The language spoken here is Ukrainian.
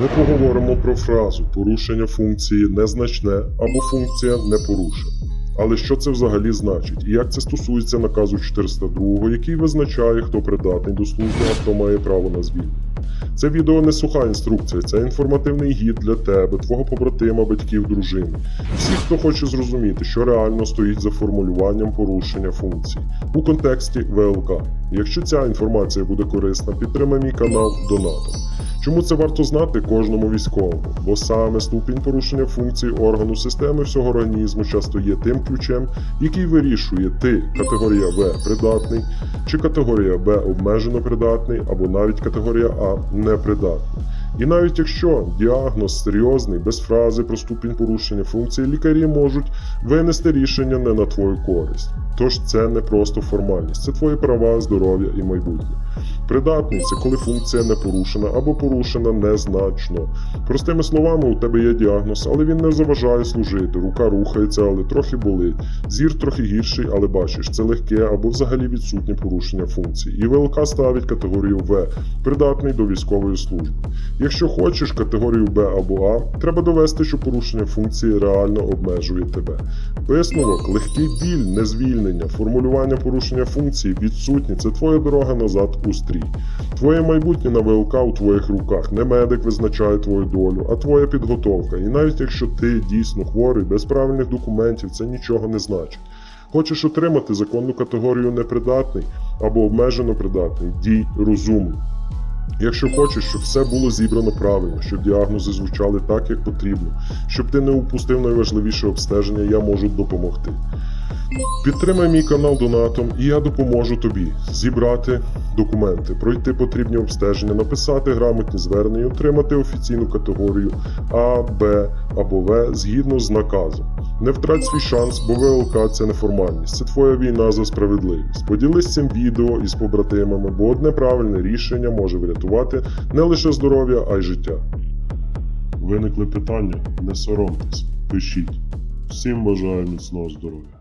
Ми поговоримо про фразу порушення функції незначне або функція не порушена. Але що це взагалі значить і як це стосується наказу 402, який визначає, хто придатний до служби, а хто має право на звільнення. Це відео не суха інструкція, це інформативний гід для тебе, твого побратима, батьків, дружини. Всіх, хто хоче зрозуміти, що реально стоїть за формулюванням порушення функцій у контексті ВЛК. Якщо ця інформація буде корисна, підтримай мій канал донатом. Чому це варто знати кожному військовому? Бо саме ступінь порушення функцій органу системи всього організму часто є тим ключем, який вирішує ти категорія В придатний, чи категорія Б обмежено придатний, або навіть категорія А непридатний. І навіть якщо діагноз серйозний, без фрази про ступінь порушення функцій, лікарі можуть винести рішення не на твою користь. Тож це не просто формальність, це твої права, здоров'я і майбутнє. Придатний це коли функція не порушена або порушена незначно. Простими словами, у тебе є діагноз, але він не заважає служити. Рука рухається, але трохи болить. Зір трохи гірший, але бачиш, це легке або взагалі відсутнє порушення функцій. І ВЛК ставить категорію В придатний до військової служби. Якщо хочеш категорію Б або А, треба довести, що порушення функції реально обмежує тебе. Висновок, легкий біль, незвільнення, формулювання порушення функції відсутні. Це твоя дорога назад у стрій. Твоє майбутнє на ВЛК у твоїх руках. Не медик визначає твою долю, а твоя підготовка. І навіть якщо ти дійсно хворий, без правильних документів, це нічого не значить. Хочеш отримати законну категорію непридатний або обмежено придатний, дій розумно. Якщо хочеш, щоб все було зібрано правильно, щоб діагнози звучали так, як потрібно, щоб ти не упустив найважливіше обстеження, я можу допомогти. Підтримай мій канал донатом, і я допоможу тобі зібрати документи, пройти потрібні обстеження, написати грамотні звернення, отримати офіційну категорію А, Б або В згідно з наказом. Не втрать свій шанс, бо ВЛК це не формальність, це твоя війна за справедливість. Поділись цим відео із побратимами, бо одне правильне рішення може врятувати не лише здоров'я, а й життя. Виникли питання? Не соромтесь, пишіть. Всім бажаю міцного здоров'я.